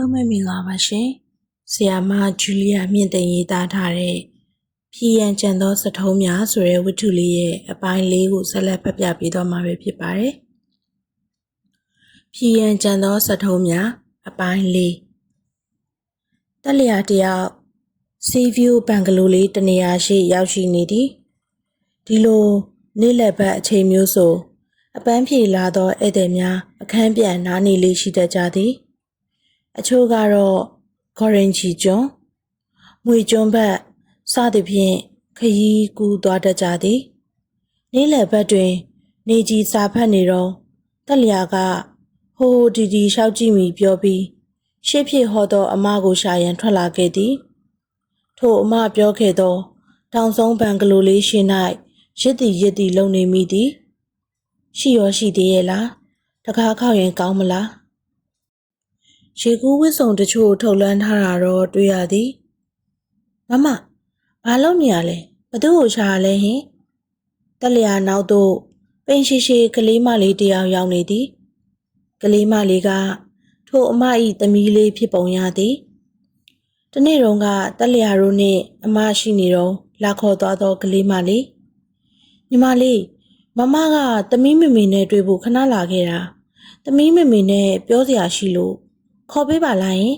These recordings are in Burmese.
လုံးပဲမင်္ဂလာပါရှင်။ဆီယာမဂျူလီယာမြင့်သိမ်းရေးသားထားတဲ့ဖြီရန်ကျန်သောစထုံးများဆိုတဲ့ဝတ္ထုလေးရဲ့အပိုင်းလေးကိုဆက်လက်ဖတ်ပြပေးသွားမှာပဲဖြစ်ပါတယ်။ဖြီရန်ကျန်သောစထုံးများအပိုင်းလေးတက်လျာတယောက်စီဗီယိုဘန်ဂလိုလေးတနေရာရှိရောက်ရှိနေသည်။ဒီလိုနေ့လည်ဘက်အချိန်မျိုးဆိုအပန်းဖြေလာသောဧည့်သည်များအခန်းပြန်နားနေလေးရှိတတ်ကြသည်။ အချို့ကတော့ဂေါ်ရင်ချီကျွန်း၊မွေကျွန်းဘက်စသဖြင့်ခရီးကူးသွားတတ်ကြသည်။နေ့လည်ဘက်တွင် နေကြီးစာဖတ်နေတော့တက်လျာကဟိုဟိုဒီဒီရှောက်ကြည့်မိပြောပြီးရှေ့ဖြစ်ဟောသောအမကိုရှာရန်ထွက်လာခဲ့သည်။ထိုအမပြောခဲ့သော တောင်ဆုံးဘန်ဂလိုလေးရှိ၌ရစ်တီရစ်တီလုံနေမိသည်။ရှိရောရှိသေးရဲ့လားတကားခောက်ရင်ကောင်းမလား ရေကူးဝစ်စုံတချို့ထုတ်လန်းထားတာတော့တွေ့ရသည်မမဘာလုပ်နေရလဲဘသူ့ကိုရှာရလဲဟင်တက်လျာနောက်သို့ပင်ရှိရှိကလေးမလေးတယောက်ရောက်နေသည်ကလေးမလေးကထိုအမ၏သမီးလေးဖြစ်ပုံရသည်တနေ့တုန်းကတက်လျာတို့နှင့်အမရှိနေတော့လာခေါ်သွားသောကလေးမလေးညီမလေးမမကသမီးမမေနဲ့တွေ့ဖို့ခဏလာခဲ့တာသမီးမမေနဲ့ပြောစရာရှိလို့ ခေါ်ပေးပါလားယင်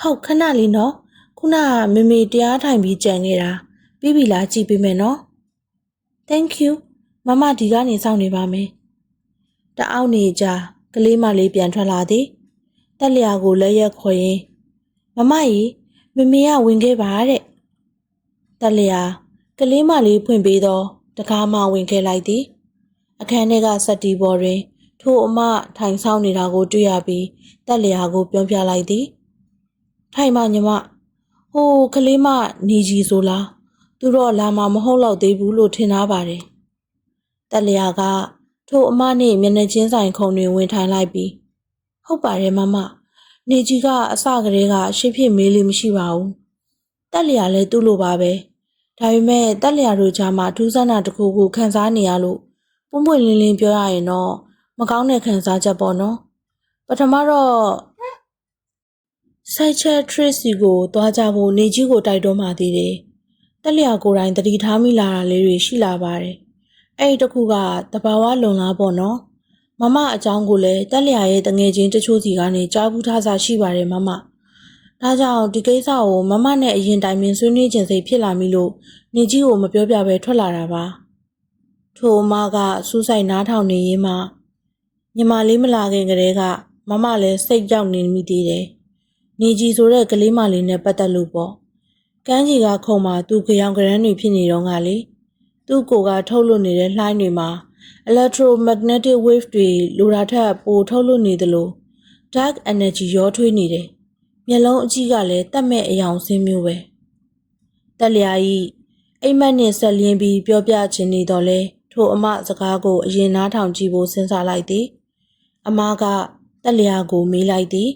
ဟုတ်ခဏလေးနော်ခုနမမေတရားထိုင်ပြီးကြံနေတာပြီးပြီလားကြည့်ပေးမယ်နော် Thank you မမဒီကနေစောင့်နေပါမယ်တအောက်နေကြကလေးမလေးပြန်ထွက်လာသည်တက်လျာကိုလက်ရက်ခေါ်ရင်းမမကြီးမမေကဝင်ခဲ့ပါတဲ့တက်လျာကလေးမလေးဖွင့်ပေးတော့တကားမှဝင်ခဲ့လိုက်သည်အခန်းထဲကစက်တီပေါ်တွင် ထိုအမထိုင်ဆောင်နေတာကိုတွေ့ရပြီးတက်လျာကိုပြောပြလိုက်သည်ထိုင်မညီမဟိုကလေးမနေကြီးဆိုလားသူတော့လာမှာမဟုတ်တော့သေးဘူးလို့ထင်သားပါတယ်တက်လျာကထိုအမနှင့်မျက်နှာချင်းဆိုင်ခုံတွင်ဝင်ထိုင်လိုက်ပြီးဟုတ်ပါတယ်မမနေကြီးကအစကတည်းကရှင်းဖြစ်မေးလို့မရှိပါဘူးတက်လျာလည်းသူ့လိုပါပဲဒါပေမဲ့တက်လျာတို့ကြားမှာထူးဆန်းတာတစ်ခုခုခံစားနေရလို့ပွန့်ပွန့်လင်းလင်းပြောရရင်တော့ မကောင်းတဲ့ခံစားချက်ပေါ့နော်ပထမတော့ psychiatrist စီကိုသွားကြဖို့နေကြီးကိုတိုက်တွန်းမှသေးတယ်တက်လျာကိုယ်တိုင်တတိထားမိလာတာလေးတွေရှိလာပါတယ်အဲ့ဒီတစ်ခုကတဘာဝလုံလားပေါ့နော်မမအကြောင်းကိုလည်းတက်လျာရဲ့တငယ်ချင်းတချို့စီကနေကြားဘူးထားစားရှိပါတယ်မမဒါကြောင့်ဒီကိစ္စကိုမမနဲ့အရင်တိုင်ပင်ဆွေးနွေးခြင်းစိတ်ဖြစ်လာမိလို့နေကြီးကိုမပြောပြဘဲထွက်လာတာပါထိုအမကစူးစိုက်နားထောင်နေရင်းမှ ညီမလေးမလာခင်ကတည်းကမမလည်းစိတ်ကြောက်နေမိသေးတယ်နေကြီးဆိုတဲ့ကလေးမလေးနဲ့ပတ်သက်လို့ပေါ့ကန်းကြီးကခုံမှာသူ့ကြောင်ကရန်းတွေဖြစ်နေတော့ကလေသူ့ကိုယ်ကထုတ်လွှတ်နေတဲ့လှိုင်းတွေမှာ electromagnetic wave တွေလိုတာထက်ပိုထုတ်လွှတ်နေသလို dark energy ရောထွေးနေတယ်မျက်လုံးအကြည့်ကလည်းတတ်မဲ့အယောင်ဆင်းမျိုးပဲတက်လျာကြီးအိမ်မက်နဲ့ဆက်လျင်းပြီးပြောပြချင်နေတော့လဲထိုအမစကားကိုအရင်နားထောင်ကြည့်ဖို့စဉ်းစားလိုက်သည် အမကတက်လျာကိုမေးလိုက်သည်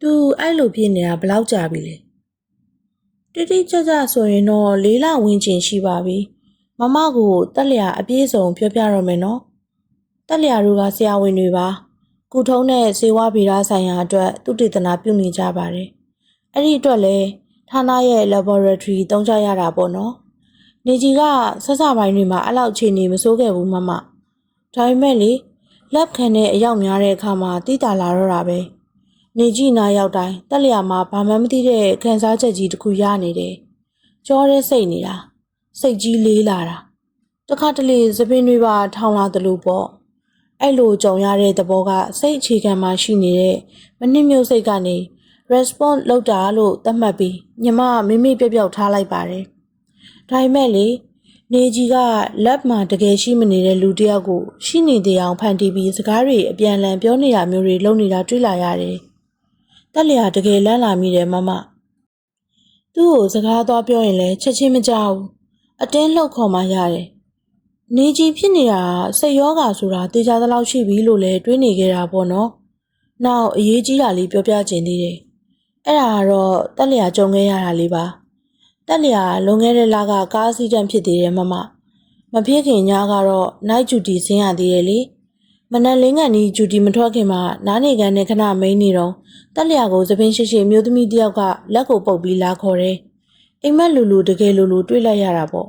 သူအဲ့လိုဖြစ်နေတာဘယ်လောက်ကြာပြီလဲတိတိကျကျဆိုရင်တော့လေးလဝန်းကျင်ရှိပါပြီမမကိုတက်လျာအပြည့်စုံပြောပြတော့မယ်နော်တက်လျာတို့ကဆရာဝန်တွေပါကုထုံးတဲ့ဇေဝဗေဒဆိုင်ရာအတွက်သူတည်တနာပြုနေကြပါတယ်အဲ့ဒီအတွက်လည်းဌာနရဲ့ laboratory တုံးကြရတာပေါ့နော်နေကြီးကဆက်စပိုင်းတွေမှာအဲ့လောက်အခြေအနေမစိုးခဲ့ဘူးမမဒါပေမဲ့လေ လက်ခံတဲ့အရောက်များတဲ့အခါမှာတိတာလာတော့တာပဲနေကြီးနာရောက်တိုင်းတက်လျာမှာဘာမှမသိတဲ့ခံစားချက်ကြီးတစ်ခုရနေတယ်ကြောရဲစိတ်နေတာစိတ်ကြီးလေးလာတာတခါတလေသပင်းတွေပါထောင်လာသလိုပေါ့အဲ့လိုကြုံရတဲ့သဘောကစိတ်အခြေခံမှရှိနေတဲ့မနစ်မြို့စိတ်ကနေ response လောက်တာလို့သတ်မှတ်ပြီးညီမမိမိပြပြောက်ထားလိုက်ပါတယ်ဒါပေမဲ့လေ နေကြီးကလက်မှာတကယ်ရှိမနေတဲ့လူတစ်ယောက်ကိုရှိနေတဲ့အောင်ဖန်တီးပြီးစကားတွေအပြန်အလှန်ပြောနေတာမျိုးတွေလုပ်နေတာတွေ့လာရတယ်။တက်လျာတကယ်လန့်လာမိတယ်မမ။သူ့ကိုစကားသွားပြောရင်လည်းချက်ချင်းမကြောက်ဘူး။အတင်းလှုပ်ခေါ်မှရတယ်။နေကြီးဖြစ်နေတာစိတ်ယောဂါဆိုတာတေချာသလောက်ရှိပြီလို့လည်းတွေးနေခဲ့တာပေါ့နော်။နောက်အရေးကြီးတာလေးပြောပြချင်သေးတယ်။အဲ့ဒါကတော့တက်လျာကြုံခဲ့ရတာလေးပါ။ တက်လျာလွန်ခဲ့တဲ့လကကားစီးတန့်ဖြစ်သေးတယ်မမမဖြစ်ခင်ညကတော့ night duty ဆင်းရသေးတယ်လေမနက်လင်းကန်ဒီဂျူတီမထွက်ခင်မှာနားနေကန်နဲ့ခဏမိန်နေတော့တက်လျာကိုသပင်းရှိရှိမျိုးသမီးတယောက်ကလက်ကိုပုတ်ပြီးလာခေါ်တယ်အိမ်မက်လူလူတကယ်လူလူတွေ့လိုက်ရတာပေါ့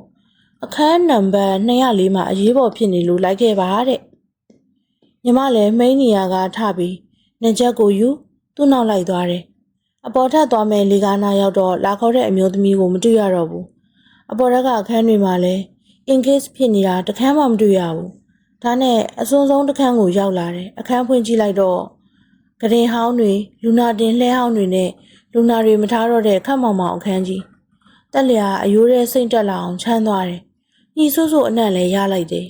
အခန်းနံပါတ်204မှာအရေးပေါ်ဖြစ်နေလို့လိုက်ခဲ့ပါတဲ့ညီမလည်းမိန်နေရကထပြီးနှချက်ကိုယူသူ့နောက်လိုက်သွားတယ် အပေါ်ထပ်သွားမယ်လေကားနာရောက်တော့လာခေါ်တဲ့အမျိုးသမီးကိုမတွေ့ရတော့ဘူးအပေါ်ထက်ကအခန်းတွေမှာလည်း in case ဖြစ်နေတာတခန်းမှမတွေ့ရဘူးဒါနဲ့အစွန်းဆုံးတစ်ခန်းကိုရောက်လာတယ်အခန်းဖွင့်ကြည့်လိုက်တော့ကရင်ဟောင်းတွေလူနာတင်လှဲဟောင်းတွေနဲ့လူနာတွေမထားတော့တဲ့ခတ်မောင်မောင်အခန်းကြီးတက်လျာအယိုးရဲစိတ်တက်လာအောင်ချမ်းသွားတယ်ညီဆူဆူအနံ့လည်းရလိုက်တယ်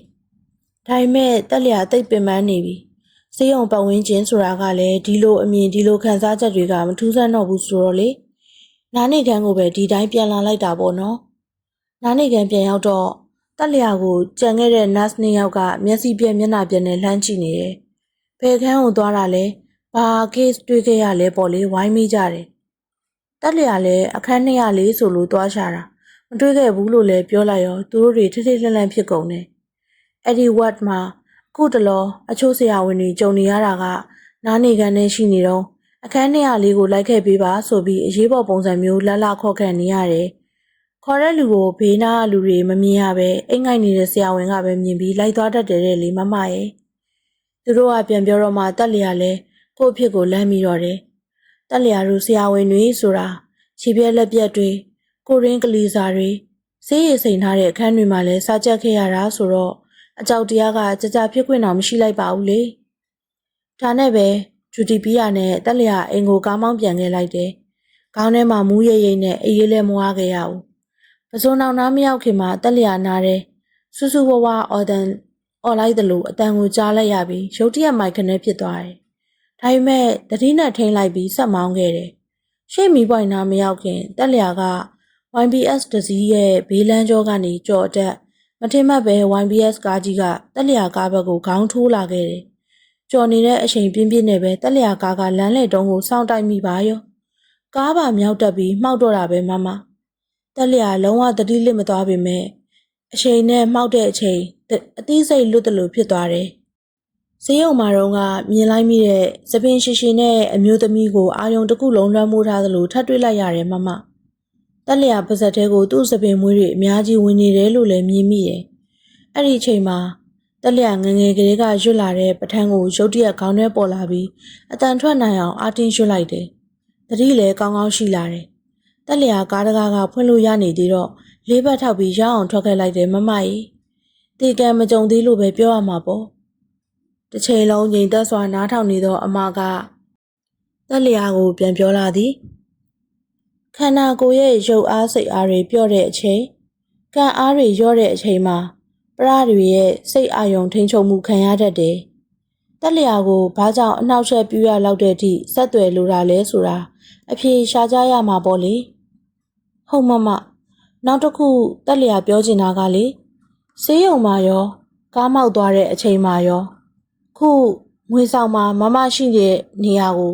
ဒါပေမဲ့တက်လျာတိတ်ပင်ပန်းနေပြီ စေးရုံပတ်ဝန်းကျင်ဆိုတာကလည်းဒီလိုအမြင်ဒီလိုခံစားချက်တွေကမထူးဆန်းတော့ဘူးဆိုတော့လေနားနေခန်းကိုပဲဒီတိုင်းပြန်လာလိုက်တာပေါ့နော်နားနေခန်းပြန်ရောက်တော့တက်လျာကိုကြံခဲ့တဲ့ nurse နှစ်ယောက်ကမျက်စိပြက်မျက်နှာပြက်နဲ့လှမ်းကြည့်နေတယ်ဘယ်ခန်းကိုသွားတာလဲဘာ case တွေ့ခဲ့ရလဲပေါ့လေဝိုင်းမိကြတယ်တက်လျာလည်းအခန်း204ဆိုလို့သွားရှာတာမတွေ့ခဲ့ဘူးလို့လည်းပြောလိုက်ရောသူတို့တွေထိထိလှန့်လှန့်ဖြစ်ကုန်တယ်အဲ့ဒီ ward မှာအ ခုတလောအချို့ဆရာဝန်တွေကြုံနေရတာက နားနေကန်နဲ့ရှိနေတော့အခန်း204ကိုလိုက်ခဲ့ပေးပါဆိုပြီးအရေးပေါ်ပုံစံမျိုးလှလှခေါ်ခံနေရတယ်ခေါ်တဲ့လူကိုဘေးနားလူတွေမမြင်ရပဲအိမ်ငိုက်နေတဲ့ဆရာဝန်ကပဲမြင်ပြီးလိုက်သွားတတ်တယ်တဲ့လေမမရဲ့သူတို့ကပြန်ပြောတော့မှတက်လျာလဲကို့အဖြစ်ကိုလမ်းပြီးတော့တယ်တက်လျာတို့ဆရာဝန်တွေဆိုတာခြေပြက်လက်ပြက်တွေကိုရင်းကလေးစာတွေဆေးရည်စိန်ထားတဲ့အခန်းတွေမှာလဲစာကြက်ခဲ့ရတာဆိုတော့ အကြောက်တရားကကြကြဖြစ်ခွင့်တော့မရှိလိုက်ပါဘူးလေဒါနဲ့ပဲဂျူတီပီယာနဲ့တက်လျာအိမ်ကိုကားမောင်းပြန်ခဲ့လိုက်တယ်ခေါင်းထဲမှာမူးရိပ်ရိပ်နဲ့အေးရေးလဲမွားခဲ့ရဘူးပစိုးနောင်နားမရောက်ခင်မှာတက်လျာနားတယ်ဆူဆူဝဝအော်တန်အော်လိုက်သလိုအတန်ကိုကြားလိုက်ရပြီးရုတ်တရက်မိုက်ခနဲ့ဖြစ်သွားတယ်ဒါပေမဲ့တတိနဲ့ထိန်လိုက်ပြီးဆက်မောင်းခဲ့တယ်ရှေ့မီပွိုင်နာမရောက်ခင်တက်လျာက YBS တစည်းရဲ့ဘေးလန်းကျောကနေကြော်တက် မထင်မှတ်ပဲ YBS ကားကြီးကတက်လျာကားဘက်ကိုခေါင်းထိုးလာခဲ့တယ်။ကြော်နေတဲ့အချိန်ပြင်းပြင်းနဲ့ပဲတက်လျာကားကလမ်းလေတုံးကိုစောင့်တိုက်မိပါရော။ကားပါမြောက်တက်ပြီးမှောက်တော့တာပဲမမ။တက်လျာလုံးဝတတိလစ်မသွားပေမဲ့အချိန်နဲ့မှောက်တဲ့အချိန်အသေးစိတ်လွတ်တယ်လို့ဖြစ်သွားတယ်။ဈေးရုံမှာတော့ကမြင်လိုက်မိတဲ့သပင်ရှိရှိနဲ့အမျိုးသမီးကိုအာယုံတစ်ခုလုံးလွှမ်းမိုးထားသလိုထပ်တွေ့လိုက်ရတယ်မမ။ တက်လျာပါဇက်တဲကိုသူ့စပင်မွေးတွေအများကြီးဝင်နေတယ်လို့လည်းမြင်မိတယ်။အဲ့ဒီအချိန်မှာတက်လျာငငယ်ကလေးကရွတ်လာတဲ့ပထန်းကိုရုတ်တရက်ခေါင်းထဲပေါ်လာပြီးအတန်ထွက်နိုင်အောင်အာတင်းရွတ်လိုက်တယ်။တတိလည်းကောင်းကောင်းရှိလာတယ်။တက်လျာကားတကားကဖွင့်လို့ရနေသေးတော့လေးဘက်ထောက်ပြီးရအောင်ထွက်ခဲ့လိုက်တယ်မမကြီး။တေကံမကြုံသေးလို့ပဲပြောရမှာပေါ့။တစ်ချိန်လုံးငြိမ်သက်စွာနားထောင်နေသောအမကတက်လျာကိုပြန်ပြောလာသည်။ ခန္ဓာကိုယ်ရဲ့ရုပ်အားစိတ်အားတွေပြော့တဲ့အချိန်ကံအားတွေလျော့တဲ့အချိန်မှာပရတွေရဲ့စိတ်အာယုံထိန်ချုပ်မှုခံရတတ်တယ်။တက်လျာကိုဘာကြောင့်အနှောက်အယှက်ပြရလောက်တဲ့အထိဆက်သွယ်လိုတာလဲဆိုတာအဖြေရှာကြရမှာပေါ့လေ။ဟုတ်မမနောက်တစ်ခုတက်လျာပြောချင်တာကလေဆေးရုံမှာရော ကားမောက်သွားတဲ့အချိန်မှာရော ခုငွေဆောင်မှာမမရှိတဲ့နေရာကို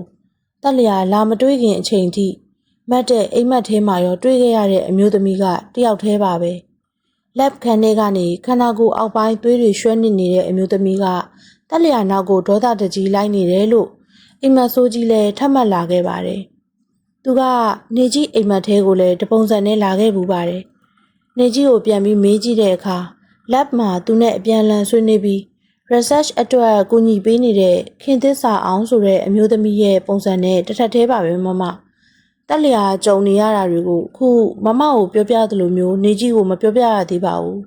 တက်လျာလာမတွေးခင်အချိန်ထိ မတ်တဲ့အိမ်မက်ထဲမှာရောတွေ့ခဲ့ရတဲ့အမျိုးသမီးကတယောက်တည်းပါပဲလက်ခန်းထဲကနေခန္ဓာကိုယ်အောက်ပိုင်းသွေးတွေရွှဲနစ်နေတဲ့အမျိုးသမီးကတက်လျာနောက်ကိုဒေါသတကြီးလိုက်နေတယ်လို့အိမ်မက်ဆိုးကြီးလည်းထပ်မတ်လာခဲ့ပါတယ်သူကနေကြီးအိမ်မက်ထဲကိုလည်းတပုံစံနဲ့လာခဲ့ဘူးပါတယ်နေကြီးကိုပြန်ပြီးမေးကြည့်တဲ့အခါ lab မှာသူနဲ့အပြန်အလှန်ဆွေးနွေးပြီး research အတွက်ကူညီပေးနေတဲ့ခင်သစ္စာအောင်ဆိုတဲ့အမျိုးသမီးရဲ့ပုံစံနဲ့တစ်ထပ်သေးပါပဲမမ။ တက်လျာကြုံနေရတာတွေကိုခုမမကိုပြောပြသလိုမျိုးနေကြီးကိုမပြောပြရသေးပါဘူး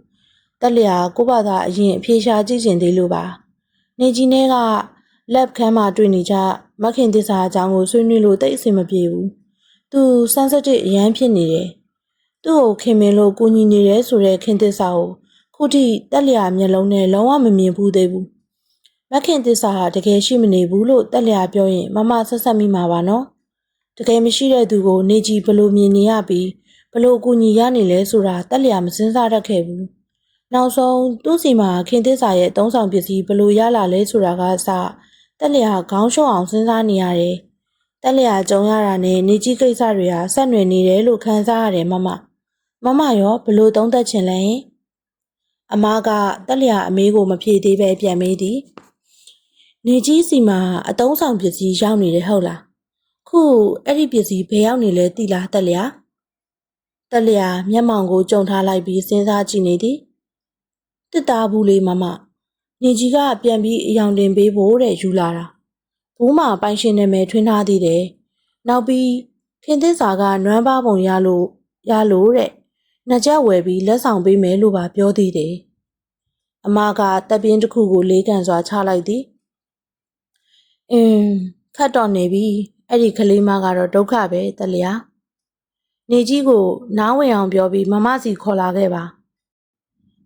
တက်လျာကိုဘာသာအရင်အဖြေရှာကြည့်ကျင်သေးလို့ပါနေကြီးနဲ့ကလက်ခန်းမှာတွေ့နေကြမခင်သစ္စာအကြောင်းကိုဆွေးနွေးလို့တိတ်အဆင်မပြေဘူးသူစမ်းစစ်အရန်ဖြစ်နေတယ်သူ့ကိုခင်မင်လို့ကိုညီနေတယ်ဆိုတဲ့ခင်သစ္စာကိုခုထိတက်လျာမျက်လုံးနဲ့လုံးဝမမြင်ဘူးသေးဘူးမခင်သစ္စာဟာတကယ်ရှိမနေဘူးလို့တက်လျာပြောရင်မမဆက်ဆက်မိမှာပါနော် တကယ်မရှိတဲ့သူကိုနေကြီးဘလို့မြင်နေရပြီးဘလို့အကူညီရနေလဲဆိုတာတက်လျာမစင်းစားတတ်ခဲ့ဘူးနောက်ဆုံးသူ့စီမှာခင်သစ္စာရဲ့သုံးဆောင်ပစ္စည်းဘလို့ရလာလဲဆိုတာကအစတက်လျာခေါင်းရှုံအောင်စဉ်းစားနေရတယ်တက်လျာကြုံရတာနဲ့နေကြီးကိစ္စတွေဟာဆက်နွယ်နေတယ်လို့ခံစားရတယ်မမမမရောဘလို့သုံးသက်ချင်လဲအမားကတက်လျာအမေးကိုမဖြေသေးပဲပြန်မေးသည်နေကြီးစီမှာအတုံးဆောင်ပစ္စည်းရောက်နေတယ်ဟုတ်လား ခုအဲ့ဒီပစ္စည်းဘယ်ရောက်နေလဲသိလားတက်လျာတက်လျာမျက်မှောင်ကိုကြုံထားလိုက်ပြီးစဉ်းစားကြည့်နေသည်တစ်သားဘူးလေးမမနေကြီးကပြန်ပြီးအယောင်တင်ပေးဖို့တဲ့ယူလာတာဘိုးမပိုင်ရှင်နာမည်ထွင်းထားသေးတယ်နောက်ပြီးခင်သစ္စာကနွမ်းပါပုံရလို့ရလို့တဲ့နှစ်ချက်ဝယ်ပြီးလက်ဆောင်ပေးမယ်လို့ပါပြောသေးတယ်အမကတပ်ပြင်းတစ်ခုကိုလေးကန်စွာချလိုက်သည်အင်းခတ်တော့နေပြီ အဲ့ဒီကလေးမကတော့ဒုက္ခပဲတလျာနေကြီးကိုနားဝင်အောင်ပြောပြီးမမစီခေါ်လာခဲ့ပါ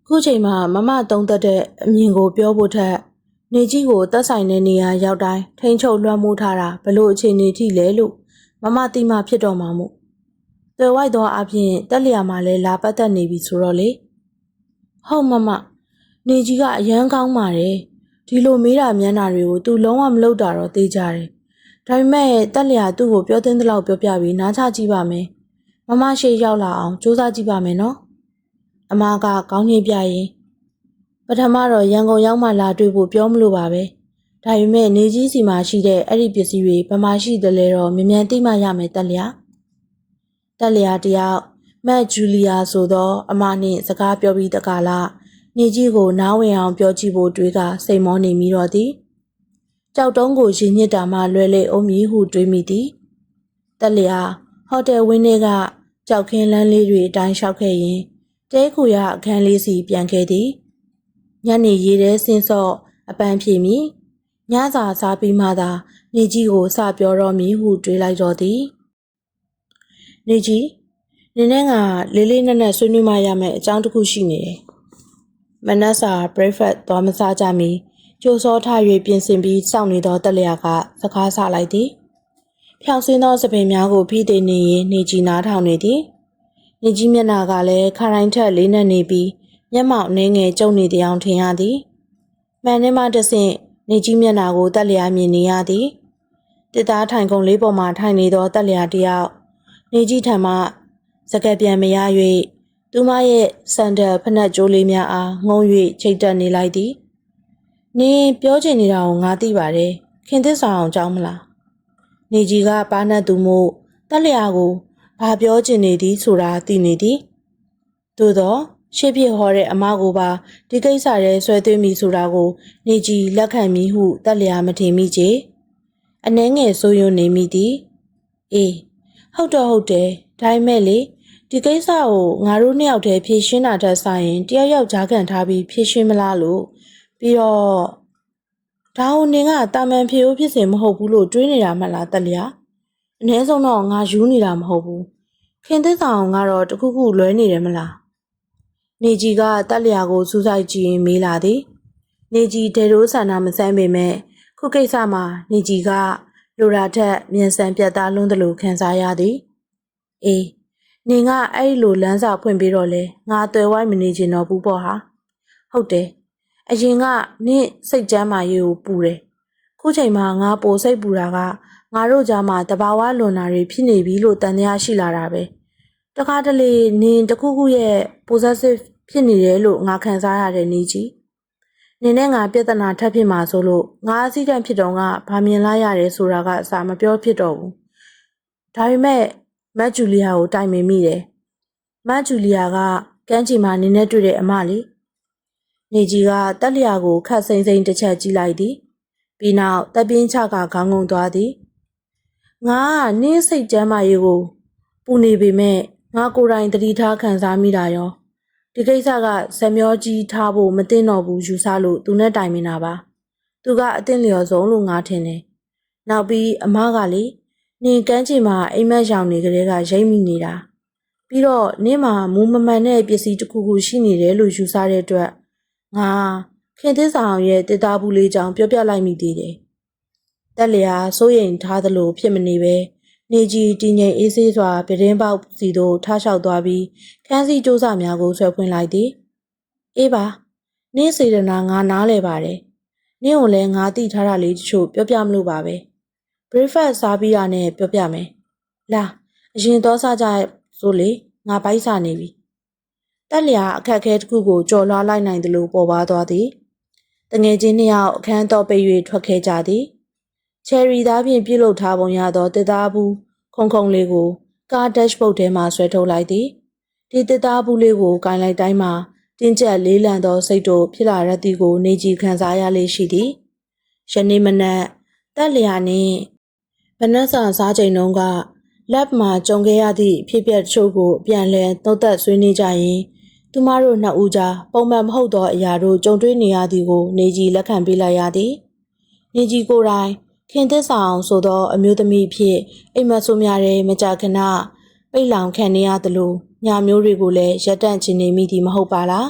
ခုချိန်မှာမမတုံးသက်တဲ့အမြင်ကိုပြောဖို့ထက်နေကြီးကိုတက်ဆိုင်တဲ့နေရာရောက်တိုင်းထိန်ချုပ်လွှမ်းမိုးထားတာဘလို့အခြေအနေထိလဲလို့မမတိမဖြစ်တော့မှာမို့သွယ်ဝိုက်သောအပြင်တက်လျာမှာလဲလာပတ်သက်နေပြီဆိုတော့လေဟုတ်မမနေကြီးကအရန်ကောင်းပါတယ်ဒီလိုမေးတာမြန်းတာတွေကို तू လုံးဝမလုပ်တာတော့သိကြတယ် ဒါပေမဲ့တက်လျာသူ့ကိုပြောတဲ့လောက်ပြောပြပြီးနားချကြည့်ပါမယ်မမရှိရောက်လာအောင်စူးစမ်းကြည့်ပါမယ်နော်အမကကောင်းကြီးပြရင်ပထမတော့ရန်ကုန်ရောက်မှလာတွေ့ဖို့ပြောမလို့ပါပဲဒါပေမဲ့နေကြီးစီမှာရှိတဲ့အဲ့ဒီပစ္စည်းတွေဘယ်မှာရှိသလဲတော့မြ мян သိမှရမယ်တက်လျာတက်လျာတယောက်မက်ဂျူလီယာဆိုသောအမနှင့်စကားပြောပြီးတကလားနေကြီးကိုနားဝင်အောင်ပြောကြည့်ဖို့တွေးကစိတ်မောနေမိတော့သည် ကြောက်တုံးကိုရင်ညစ်တာမှလွယ်လေအုံးမည်ဟုတွေးမိသည်တက်လျာဟိုတယ်ဝင်းထဲကကြောက်ခင်းလမ်းလေးတွေအတိုင်းလျှောက်ခဲ့ရင်တဲခုရအခန်းလေးစီပြန်ခဲ့သည်ညနေရေထဲဆင်းစော့အပန်းဖြေမိညစာစားပြီးမှသာနေကြီးကိုစပြောတော့မည်ဟုတွေးလိုက်တော့သည်နေကြီးနင်းနဲ့ကလေးလေးနက်နက်ဆွေးနွေးမှရမယ်အကြောင်းတစ်ခုရှိနေတယ်မနက်စာ breakfast သွားမစားကြမီ ကြိုးစောထား၍ပြင်ဆင်ပြီးစောင့်နေသောတက်လျာကစကားဆလိုက်သည်ဖြောင်ဆင်းသောစပင်များကိုဖိသိနေရင်နေကြီးနားထောင်နေသည်နေကြီးမျက်နာကလည်းခရိုင်းထက်လေးနက်နေပြီးမျက်မှောက်နှင်းငယ်ကျုံနေတဲ့အထင်ရသည်မှန်နှင်းမှတဆင့်နေကြီးမျက်နာကိုတက်လျာမြင်နေရသည်တစ်သားထိုင်ကုန်လေးပေါ်မှာထိုင်နေသောတက်လျာတယောက်နေကြီးထံမှစကက်ပြန်မရ၍သူမရဲ့စန်ဒယ်ဖနက်ကြိုးလေးများအားငုံ၍ချိတ်တက်နေလိုက်သည် နင်းပြောချင်နေတာကိုငါသိပါတယ်ခင်သစ္စာအောင်ကြောင်းမလားနေကြီးကပါနတ်သူမို့တက်လျာကိုဘာပြောချင်နေသည်ဆိုတာသိနေသည်သို့သောရှေ့ဖြစ်ဟောတဲ့အမကိုပါဒီကိစ္စရဲဆွဲသွင်းမိဆိုတာကို နေကြီးလက်ခံမိဟုတက်လျာမထင်မိချေအနှဲငယ်ဆိုးရွံ့နေမိသည်အေးဟုတ်တော့ဟုတ်တယ်ဒါပေမဲ့လေဒီကိစ္စကိုငါတို့နှစ်ယောက်တည်းဖြေရှင်းတာတက်ဆိုင်ရင်တယောက်ယောက်ကြားခံထားပြီးဖြေရှင်းမလားလို့ ပြီးတော့ဒါဟိုနင်ကတာမန်ဖြေဦးဖြစ်စင်မဟုတ်ဘူးလို့တွေးနေတာမှလားတက်လျာအ ਨੇ ဆုံးတော့ငါယူနေတာမဟုတ်ဘူးခင်သစ္စာအောင်ကတော့တခုခုလွဲနေတယ်မလားနေကြီးကတက်လျာကိုစူးစိုက်ကြည့်ရင်မေးလာသည်နေကြီးဒေရိုးဆန္ဒမဆန်းပေမဲ့ခုကိစ္စမှာနေကြီးကလူရာထက်မြန်ဆန်ပြတ်သားလွန်းတယ်လို့ခံစားရသည်အေးနင်ကအဲ့လိုလမ်းစာဖွင့်ပြီးတော့လဲငါသွယ်ဝိုင်းမနေချင်တော့ဘူးပေါ့ဟာဟုတ်တယ် အရင်ကနင့်စိတ်ကြမ်းမာရေးကိုပူတယ်ခုချိန်မှာငါပိုစိတ်ပူတာကငါတို့ကြားမှာတဘာဝလွန်တာတွေဖြစ်နေပြီလို့တန်တရားရှိလာတာပဲတခါတလေနင်တခုခုရဲ့ possessive ဖြစ်နေတယ်လို့ငါခံစားရတယ်နေကြီးနင်နဲ့ငါပြဿနာထပ်ဖြစ်မှာဆိုလို့ငါအစည်းတန့်ဖြစ်တော့ငါဗာမြင်လိုက်ရတယ်ဆိုတာကအစာမပြောဖြစ်တော့ဘူးဒါပေမဲ့မတ်ဂျူလီယာကိုတိုင်ပင်မိတယ်။မတ်ဂျူလီယာကကမ်းခြေမှာနင်းနဲ့တွေ့တဲ့အမလေး။ နေကြီးကတက်လျာကိုခတ်စိမ့်စိမ့်တစ်ချက်ကြည့်လိုက်သည်။ပြီးနောက်တပင်းချကခေါင်းငုံသွားသည်။ငါကနင်းစိတ်ကြမ်းမာရေးကိုပူနေပေမဲ့ငါကိုယ်တိုင်တတိထားခံစားမိတာရောဒီကိစ္စကဇမျောကြီးထားဖို့မသိတော့ဘူးယူဆလို့သူနဲ့တိုင်ပင်တာပါ။သူကအသင့်လျော်ဆုံးလို့ငါထင်တယ်။နောက်ပြီးအမကလေနင်ကန်းချင်မှာအိမ်မက်ရောင်နေကြတဲ့ကရိမ့်မိနေတာပြီးတော့နင့်မှာမူမမှန်တဲ့ပစ္စည်းတစ်ခုခုရှိနေတယ်လို့ယူဆတဲ့အတွက် ငါခင်သစ္စာအောင်ရဲ့တည်တာဘူးလေးကြောင့်ပြောပြလိုက်မိသေးတယ်တက်လျာစိုးရိမ်ထားသလိုဖြစ်မနေပဲနေကြီးတည်ငြိမ်အေးဆေးစွာပြတင်းပေါက်စီတို့ထားလျှောက်သွားပြီးခန်းစီစူးစများကိုဆွဲဖွင့်လိုက်သည်အေးပါနင့်စေတနာငါနားလဲပါတယ်နင့်ကိုလည်းငါသိထားတာလေးတချို့ပြောပြမလို့ပါပဲ breakfast စားပြီးရနဲ့ပြောပြမယ်။လာအရင်တော့စားကြဆိုလေငါပိုက်စားနေပြီ။ တက်လျာအခက်ခဲတစ်ခုကိုကြော်လွှားလိုက်နိုင်တယ်လို့ပေါ်ပါသွားသည်တငယ်ချင်းနှစ်ယောက်အခန်းတော်ပိတ်၍ထွက်ခဲ့ကြသည်ချယ်ရီသားဖြင့်ပြုတ်လုထားပုံရသောတစ်သားဘူးခုံခုံလေးကိုကားဒက်ရှ်ဘုတ်ထဲမှဆွဲထုတ်လိုက်သည်ဒီတစ်သားဘူးလေးကိုကင်လိုက်တိုင်းမှာတင်းကျပ်လေးလံသောစိတ်တို့ဖြစ်လာရသည်ကိုနေကြည်ခံစားရလေရှိသည်ယနေ့မနက်တက်လျာနှင့်ဗနက်စာစားချိန်တုန်းကလက်မှာကြုံခဲ့ရသည့်ဖြစ်ပျက်တချို့ကိုအပြန်လည်သုံးသပ်ဆွေးနွေးကြရင် သူမတို့နှစ်ဦးကြားပုံမှန်မဟုတ်သောအရာတို့ကြုံတွေ့နေရသည်ကို နေကြီးလက်ခံပေးလိုက်ရသည်နေကြီးကိုယ်တိုင်ခင်သစ္စာအောင်ဆိုသောအမျိုးသမီးဖြစ်အိမ်မက်ဆိုးများတဲ့မကြာခဏပိတ်လောင်ခံနေရသလိုညာမျိုးတွေကိုလည်းရက်တန့်ချင်နေမိသည်မဟုတ်ပါလား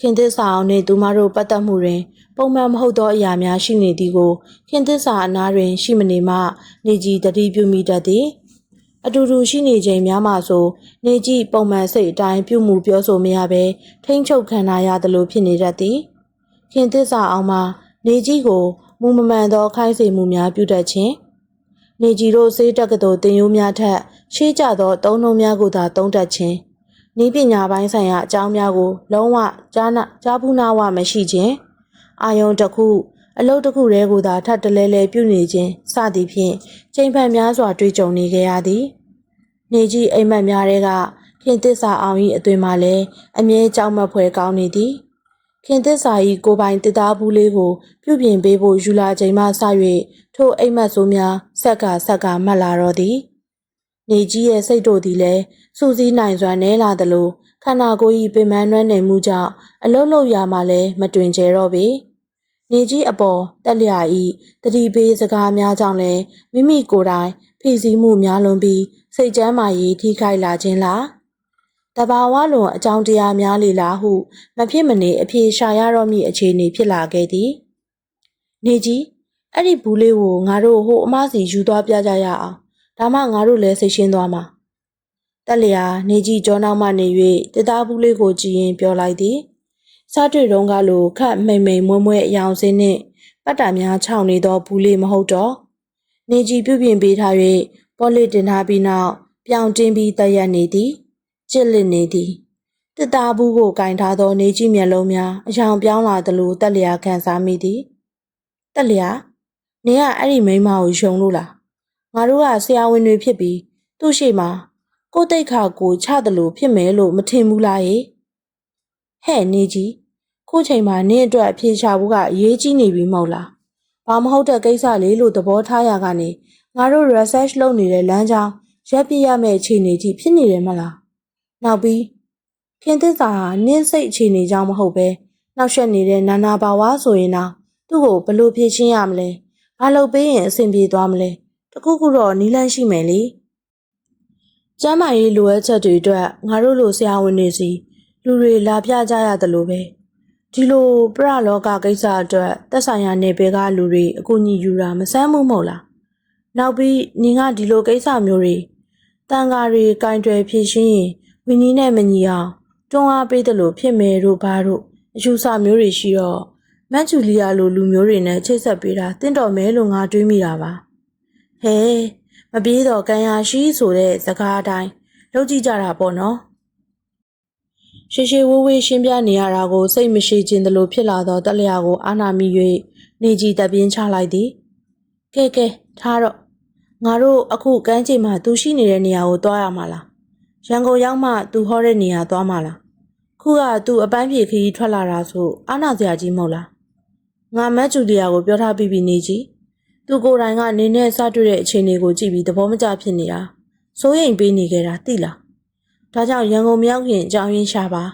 ခင်သစ္စာအောင်နှင့်သူမတို့ပတ်သက်မှုတွင် ပုံမှန်မဟုတ်သောအရာများရှိနေသည်ကိုခင်သစ္စာအနားတွင် ရှိမနေမှ နေကြီးတတိပြုမိတတ်သည် အတူတူရှိနေချိန်များမှာဆိုနေကြည့်ပုံမှန်စိတ်အတိုင်းပြုမှုပြောဆိုမရဘဲထိမ့်ချုပ်ခံရသလိုဖြစ်နေတတ်သည်ခင်သစ္စာအောင်မှာနေကြည့်ကိုမူမမှန်သောခိုင်းစေမှုများပြုတတ်ခြင်းနေကြီးတို့စေးတက်ကတော်တင်ယိုးများထက်ရှေးကြသောတုံးနှုံများကိုသာတုံးတက်ခြင်းဤပညာပိုင်းဆိုင်ရာအကြောင်းများကို လုံးဝကြားနာကြားဘူးနာဝမရှိခြင်းအာယုံတစ်ခု အလုပ်တစ်ခုတည်းကိုသာထပ်တလဲလဲပြုနေခြင်းစသည်ဖြင့်ချိန်ဖန်များစွာတွေ့ကြုံနေကြရသည်နေကြီးအိမ်မက်များတဲကခင်သစ္စာအောင်၏အသွင်မှလည်းအမြဲကြောက်မက်ဖွယ်ကောင်းနေသည်ခင်သစ္စာ၏ကိုပိုင်တစ်သားဘူးလေးကိုပြုပြင်ပေးဖို့ယူလာချိန်မှစ၍ထိုအိမ်မက်ဆိုးများဆက်ကဆက်ကမှတ်လာတော့သည်နေကြီးရဲ့စိတ်တို့သည်လည်းစူးစီးနိုင်စွာနဲလာသလိုခန္ဓာကိုယ်၏ပင်ပန်းနှွမ်းနယ်မှုကြောင့်အလုံးလုံးရာမှလည်းမတွင်ကျဲတော့ပေ နေကြီးအပေါ်တက်လျာဤတတိပေးစကားများကြောင့်လည်းမိမိကိုယ်တိုင်ဖိစီးမှုများလွန်ပြီးစိတ်ကြမ်းမာရေးထိခိုက်လာခြင်းလားတဘာဝလွန်အကြောင်းတရားများလေလားဟုမဖြစ်မနေအပြေရှာရတော့မည့်အခြေအနေဖြစ်လာခဲ့သည်နေကြီးအဲ့ဒီဘူးလေးကိုငါတို့ဟိုအမစီယူသွားပြကြရအောင်ဒါမှငါတို့လည်းစိတ်ရှင်းသွားမှာတက်လျာနေကြီးကြောနောက်မှနေ၍တသားဘူးလေးကိုကြည်ရင်ပြောလိုက်သည် စားတွေ့တုန်းကလိုခတ်မိန်မိန်မွဲမွဲအယောင်စင်းနှင့်ပတ်တာများခြောက်နေသောဘူးလေးမဟုတ်တော့နေကြီးပြုပြင်ပေးထား၍ပေါ်လစ်တင်ထားပြီးနောက်ပြောင်တင်းပြီးတက်ရက်နေသည်ကျစ်လစ်နေသည်တစ်သားဘူးကိုကင်ထားသောနေကြီးမျက်လုံးများအယောင်ပြောင်းလာသလိုတက်လျာခံစားမိသည်တက်လျာနင်ကအဲ့ဒီမိန်းမကိုယုံလို့လားငါတို့ကဆရာဝန်တွေဖြစ်ပြီးသူ့ရှိမှာကိုတိတ်ခါကိုချတယ်လို့ဖြစ်မယ်လို့မထင်ဘူးလားဟဲ့ ဟဲ့နေကြီးခုချိန်မှာနင့်အတွက်အဖြေရှာဖို့ကအရေးကြီးနေပြီမဟုတ်လားဘာမဟုတ်တဲ့ကိစ္စလေးလို့သဘောထားရကနေငါတို့ research လုပ်နေတဲ့လမ်းကြောင်းရပ်ပြရမယ့်အခြေအနေကြီးဖြစ်နေတယ်မလားနောက်ပြီးခင်သစ္စာဟာနင်းစိတ်အခြေအနေကြောင့်မဟုတ်ပဲနောက်ဆက်နေတဲ့နာနာဘာဝဆိုရင်တော့သူ့ကိုဘလို့ဖြည့်ချင်းရမလဲဘာလို့ပေးရင်အဆင်ပြေသွားမလဲတခုခုတော့နီးလန်းရှိမယ်လေကျမ်းမာရေးလိုအပ်ချက်တွေအတွက်ငါတို့လိုဆရာဝန်တွေစီ လူတွေလာပြကြရတယ်လို့ပဲဒီလိုပြရလောကကိစ္စအတွက်သက်ဆိုင်ရာနေပေကလူတွေအကူအညီယူတာမဆန်းမှုမဟုတ်လားနောက်ပြီးညီကဒီလိုကိစ္စမျိုးတွေတန်ဃာတွေကင်တွယ်ဖြည့်ရှင်းရင်ဝင်းကြီးနဲ့မညီအောင်တွန်းအားပေးတယ်လို့ဖြစ်မယ်တို့ဘာတို့အယူဆမျိုးတွေရှိတော့မန်ချူလီယာလိုလူမျိုးတွေနဲ့ချိတ်ဆက်ပေးတာတင့်တော်မဲလို့ငါတွေးမိတာပါဟဲမပြေးတော့ကန်ရရှိဆိုတဲ့စကားအတိုင်းလုပ်ကြည့်ကြတာပေါ့နော် ရှေရှေဝေးဝေးရှင်းပြနေရတာကိုစိတ်မရှိခြင်းတလို့ဖြစ်လာသောတက်လျာကိုအာနာမိ၍နေကြီးတပြင်းချလိုက်သည်ကဲကဲထားတော့ငါတို့အခုကမ်းခြေမှာသူရှိနေတဲ့နေရာကိုသွားရမှာလားရန်ကုန်ရောက်မှသူဟောတဲ့နေရာသွားမှာလားခုကသူအပန်းဖြေခရီးထွက်လာတာဆိုအာနာစရာကြီးမဟုတ်လားငါမတ်ဂျူလီယာကိုပြောထားပြီးပြီနေကြီးသူကိုယ်တိုင်ကနေနဲ့စတွေ့တဲ့အခြေအနေကိုကြည့်ပြီးသဘောမကျဖြစ်နေတာစိုးရိမ်ပေးနေကြတာသိလား ဒါကြောင့်ရန်ကုန်မရောက်ခင်အကြောင်းရင်းရှာပါ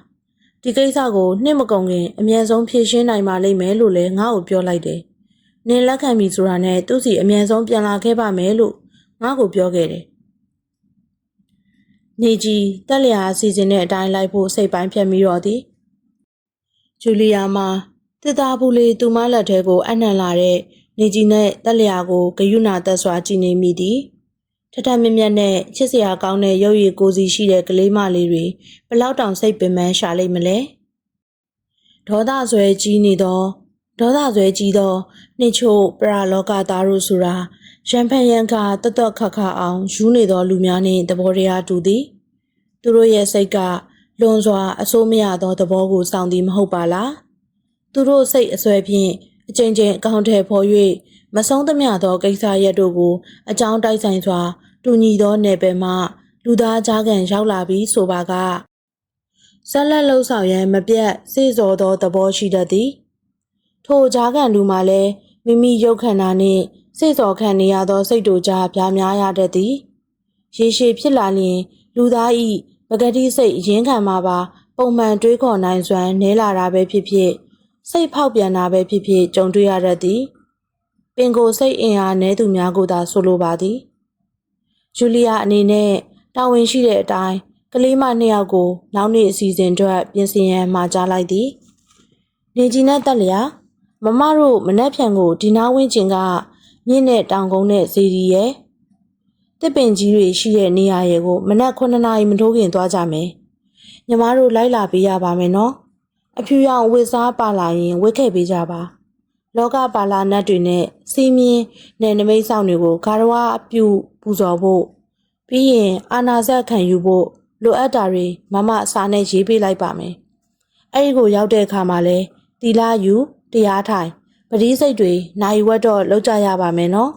ဒီကိစ္စကိုနှစ်မကုန်ခင်အမြန်ဆုံးဖြေရှင်းနိုင်ပါလိမ့်မယ်လို့လည်းငါ့ကိုပြောလိုက်တယ်နင်လက်ခံပြီဆိုတာနဲ့သူ့စီအမြန်ဆုံးပြန်လာခဲ့ပါမယ်လို့ငါ့ကိုပြောခဲ့တယ်နေကြီးတက်လျာအစီအစဉ်နဲ့အတိုင်းလိုက်ဖို့စိတ်ပိုင်းဖြတ်မိတော့သည်ဂျူလီယာမှာတစ်သားဘူးလေးသူမလက်ထဲကိုအနှံလာတဲ့နေကြီးနဲ့တက်လျာကိုဂယုဏသက်စွာကြည်နေမိသည် ထထမြက်မြက်နဲ့ချစ်စရာကောင်းတဲ့ရုပ်ရည်ကိုစီရှိတဲ့ကလေးမလေးတွေဘလောက်တောင်စိတ်ပင်ပန်းရှာလိမ့်မလဲဒေါသဆွဲကြီးနေသောဒေါသဆွဲကြီးသောနှိချို့ပရာလောကသားတို့ဆိုတာရန်ဖန်ရန်ခါတတ်တော့ခခအောင်ယူနေသောလူများနှင့်သဘောတရားတူသည်သူတို့ရဲ့စိတ်ကလွန်စွာအဆိုးမရသောသဘောကိုစောင့်သည်မဟုတ်ပါလားသူတို့စိတ်အစွဲဖြင့် အချိန်ချင်းအကောင့်ထဲပေါ်၍မဆုံးသမျှသောကိစ္စရက်တို့ကိုအကြောင်းတိုက်ဆိုင်စွာတူညီသောနယ်ပယ်မှလူသားကြားကန်ရောက်လာပြီးဆိုပါကဆက်လက်လှုပ်ဆောင်ရန်မပြတ်စေစော်သောသဘောရှိတတ်သည်ထိုကြားကန်လူမှလည်းမိမိရုပ်ခန္ဓာနှင့်စိတ်စော်ခံနေရသောစိတ်တို့ကြားပြားများရတတ်သည်ရေရှည်ဖြစ်လာလျင် လူသားဤပဂတိစိတ်အရင်ခံမှာပါ ပုံမှန်တွေးခေါ်နိုင်စွမ်းနဲလာတာပဲဖြစ်ဖြစ် စိတ်ဖောက်ပြန်တာပဲဖြစ်ဖြစ်ကြုံတွေ့ရတတ်သည်ပင်ကိုယ်စိတ်အင်အားနည်းသူများကိုသာဆိုလိုပါသည်ဂျူလီယာအနေနဲ့တာဝန်ရှိတဲ့အတိုင်းကလေးမနှစ်ယောက်ကိုနောက်နေ့အစီအစဉ်အတွက်ပြင်ဆင်ရန်မှာကြားလိုက်သည်နေကြီးနဲ့တက်လျာမမတို့မနှက်ဖြန်ကိုဒီနာဝင်းကျင်ကမြင့်တဲ့တောင်ကုန်းနဲ့ဇီရီရဲ့တစ်ပင်ကြီးတွေရှိတဲ့နေရာရဲ့ကိုမနက်9နာရီမထိုးခင်သွားကြမယ်။ညီမတို့လိုက်လာပေးရပါမယ်နော်။ အဖြူရောင်ဝစ်စားပါလာရင်ဝစ်ခဲ့ပေးကြပါ။လောကပါလာနတ်တွေနဲ့စီးမြင်းနဲ့နမိတ်ဆောင်တွေကိုဂါရဝအပြူပူဇော်ဖို့ပြီးရင်အာနာဇက်ခံယူဖို့လိုအပ်တာတွေမမအစာနဲ့ရေးပေးလိုက်ပါမယ်။အဲ့ဒီကိုရောက်တဲ့အခါမှာလဲတီလာယူတရားထိုင်ပတိစိတ်တွေနိုင်ဝက်တော့လောက်ကြရပါမယ်နော်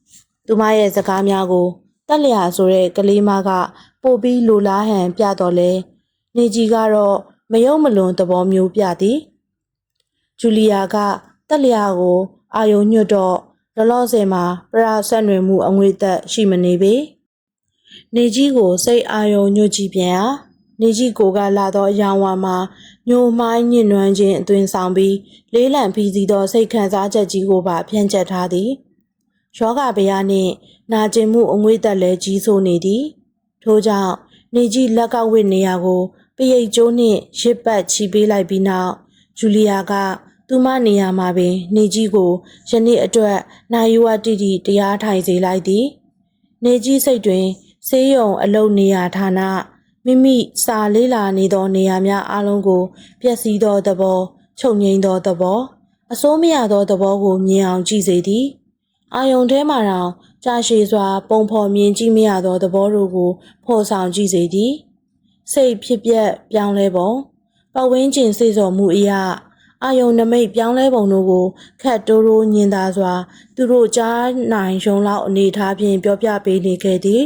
။သူမရဲ့စကားများကိုတက်လျာဆိုတဲ့ကလေးမကပို့ပြီးလိုလားဟန်ပြတော့လဲနေကြီးကတော့ မယုံမလွန်သဘောမျိုးပြသည်ဂျူလီယာကတက်လျာကို အာယုံညွတ်တော့လောလောဆယ်မှာပရဆက်နွယ်မှုအငွေသက်ရှိမနေပေနေကြီးကိုစိတ်အာယုံညွတ်ကြည့်ပြန်ဟာနေကြီးကိုကလာသောအယောင်ဝါမှာညိုမိုင်းညှဉ်းနှွမ်းခြင်းအသွင်ဆောင်ပြီးလေးလံဖီစီသောစိတ်ခံစားချက်ကြီးကိုပါဖြန့်ကျက်ထားသည်ယောဂဗျာနှင့်နာကျင်မှုအငွေသက်လည်းကြီးဆိုးနေသည်ထို့ကြောင့်နေကြီးလက်ကဝစ်နေရာကို ပရိတ်ကျိုးနှင့်ရစ်ပတ်ချီပေးလိုက်ပြီးနောက်ဂျူလီယာကသူမနေရာမှာပင် နေကြီးကိုယနေ့အတွက်နိုင်ဝတိတိတရားထိုင်စေလိုက်သည်နေကြီးစိတ်တွင်ဆေးရုံအလုပ်နေရာဌာနမိမိစာလေးလာနေသောနေရာများအလုံးကိုပျက်စီးသောသဘောချုပ်ငိမ့်သောသဘောအစိုးမရသောသဘောကိုမြင်အောင်ကြည့်စေသည်အာယုံထဲမှာတောင်ကြာရှည်စွာ ပုံဖော်မြင်ကြည့်မရသောသဘောတို့ကိုဖော်ဆောင်ကြည့်စေသည် စိတ်ဖြစ်ပျက်ပြောင်းလဲပုံပဝင်းကျင်စိတ်စော်မှုအရာအာယုံနမိတ်ပြောင်းလဲပုံတို့ကိုခတ်တိုးတိုးညင်သာစွာ သူတို့ကြားနိုင်ရုံလောက်အနေထားဖြင့်ပြောပြပေးနေခဲ့သည်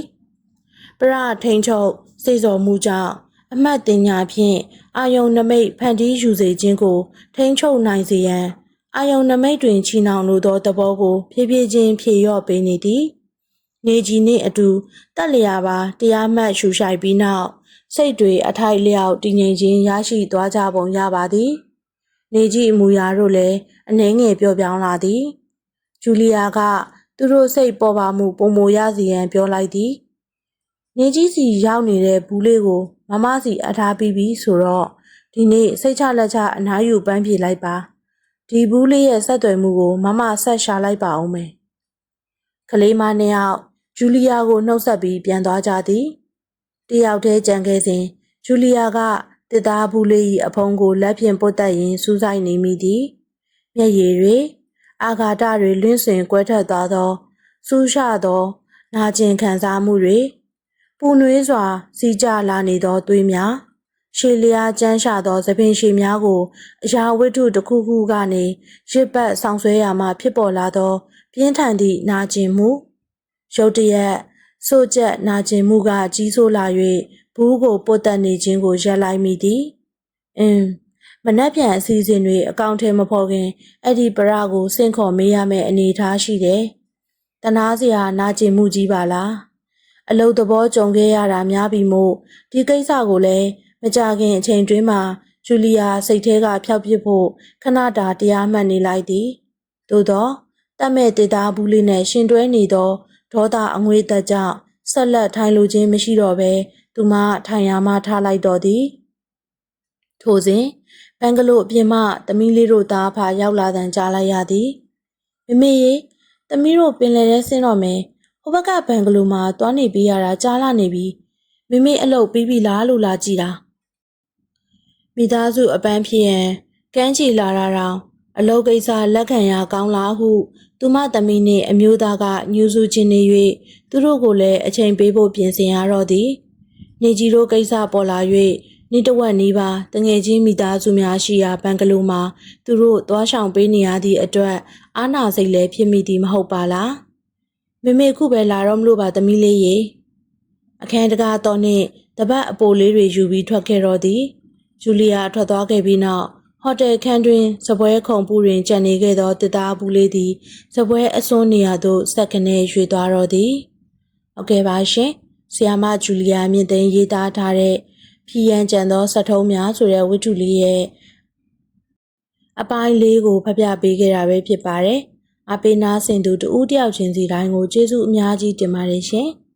ပရထိန်ချုပ်စိတ်စော်မှုကြောင့်အမှတ်တင်ညာဖြင့်အာယုံနမိတ်ဖန်တီးယူစေခြင်းကို ထိန်ချုပ်နိုင်စေရန်အာယုံနမိတ်တွင်ချီနှောင်လိုသောသဘောကို ဖြည်းဖြည်းချင်းဖြည့်ရော့ပေးနေသည်နေကြီးနှင့်အတူတက်လျာပါတရားမှတ်ရှူရှိုက်ပြီးနောက် စိတ်တွေအထိုက်လျောက်တည်ငြိမ်ခြင်းရရှိသွားကြပုံရပါသည်နေကြီးအမူအရာတို့လည်းအနှဲငယ်ပြောပြောင်းလာသည်ဂျူလီယာကသူတို့စိတ်ပေါ်ပါမှုပုံမရစီရန်ပြောလိုက်သည်နေကြီးစီရောက်နေတဲ့ဘူးလေးကိုမမစီအထားပြီးပြီဆိုတော့ဒီနေ့စိတ်ချလက်ချအနားယူပန်းပြေလိုက်ပါဒီဘူးလေးရဲ့ဆက်သွယ်မှုကိုမမဆက်ရှာလိုက်ပါအောင်မယ်ကလေးမနှစ်ယောက်ဂျူလီယာကိုနှုတ်ဆက်ပြီးပြန်သွားကြသည် တယောက်တည်းကြံခဲ့စဉ်ဂျူလီယာကတစ်သားဘူးလေး၏အဖုံးကိုလက်ဖြင့်ပုတ်တက်ရင်းစူးစိုက်နေမိသည်မျက်ရည်တွေအာဃာတတွေလွင့်စင်ကွဲထက်သွားသောစူးရှသော နာကျင်ခံစားမှုတွေပူနွေးစွာ စီးကြလာနေသောသွေးများရှေလျားကျန်းရှာသောသပင်ရှည်များကိုအရာဝတ္ထုတစ်ခုခုကနေရစ်ပတ်ဆောင်ဆွဲရမှဖြစ်ပေါ်လာသော ပြင်းထန်သည့်နာကျင်မှုရုတ်တရက် ဆို့ကျက်နာကျင်မှုကကြီးဆိုးလာ၍ဘူးကိုပုတ်တက်နေခြင်းကိုရပ်လိုက်မိသည်အင်းမနှက်ပြန်အစီအစဉ်တွေအကောင့်ထဲမဖော်ခင်အဲ့ဒီပရကိုစင့်ခေါ်မေးရမယ့်အနေအထားရှိတယ်တနာစရာနာကျင်မှုကြီးပါလားအလုတ်သဘောကြုံခဲ့ရတာများပြီမို့ဒီကိစ္စကိုလည်းမကြခင်အချိန်တွင်းမှာဂျူလီယာစိတ်ထဲကဖျောက်ပစ်ဖို့ခဏတာတရားမှတ်နေလိုက်သည်သို့တော့တတ်မဲ့တေတာဘူးလေးနဲ့ရှင်တွဲနေသော ဒေါသအငွေသက်ကြောင့်ဆက်လက်ထိုင်လိုခြင်းမရှိတော့ဘဲသူမထိုင်ရမှထားလိုက်တော့သည်ထို့စဉ်ဘန်ဂလိုအပြင်မှသမီးလေးတို့သားဖာရောက်လာတန်ကြားလိုက်ရသည်မမေရေသမီးတို့ပင်လယ်ထဲဆင်းတော့မယ်ဟိုဘက်ကဘန်ဂလိုမှာသွားနေပြီးရတာကြားလာနေပြီမမေအလုပ်ပြီးပြီလားလို့လာကြည့်တာမိသားစုအပန်းဖြစ်ရင်ကမ်းချီလာတာတောင်အလုပ်ကိစ္စလက်ခံရကောင်းလားဟု သူမသမီးနှင့်အမျိုးသားကညှူးဆူခြင်းနေ၍သူတို့ကိုလည်းအချိန်ပေးဖို့ပြင်ဆင်ရတော့သည်နေကြီးတို့ကိစ္စပေါ်လာ၍နေ့တစ်ဝက်နီးပါးတငယ်ချင်းမိသားစုများရှိရာဘန်ကလိုမှာသူတို့သွားဆောင်ပေးနေရသည့်အတွက်အာနာစိတ်လည်းဖြစ်မိသည်မဟုတ်ပါလားမေမေခုပဲလာတော့မလို့ပါသမီးလေးရေအခန်းတကားတော့နှင့်တပတ်အပိုလေးတွေယူပြီးထွက်ခဲ့တော့သည်ဂျူလီယာထွက်သွားခဲ့ပြီးနောက် ဟိုတယ်ခန်းတွင်စပွဲခုံပူတွင်ကြံနေခဲ့သောတစ်သားဘူးလေးသည်စပွဲအစွန်းနေရာသို့ဆက်ကနေရွှေ့သွားတော့သည်ဟုတ်ကဲ့ပါရှင်ဆီယာမဂျူလီယာမြင့်သိန်းရေးသားထားတဲ့ဖီးရန်ကြံသောစက်ထုံးများဆိုတဲ့ဝတ္ထုလေးရဲ့အပိုင်းလေးကိုဖတ်ပြပေးခဲ့တာပဲဖြစ်ပါတယ်။အပေးနာဆင်သူတူဦးတယောက်ချင်းစီတိုင်းကိုကျေးဇူးအများကြီးတင်ပါတယ်ရှင်။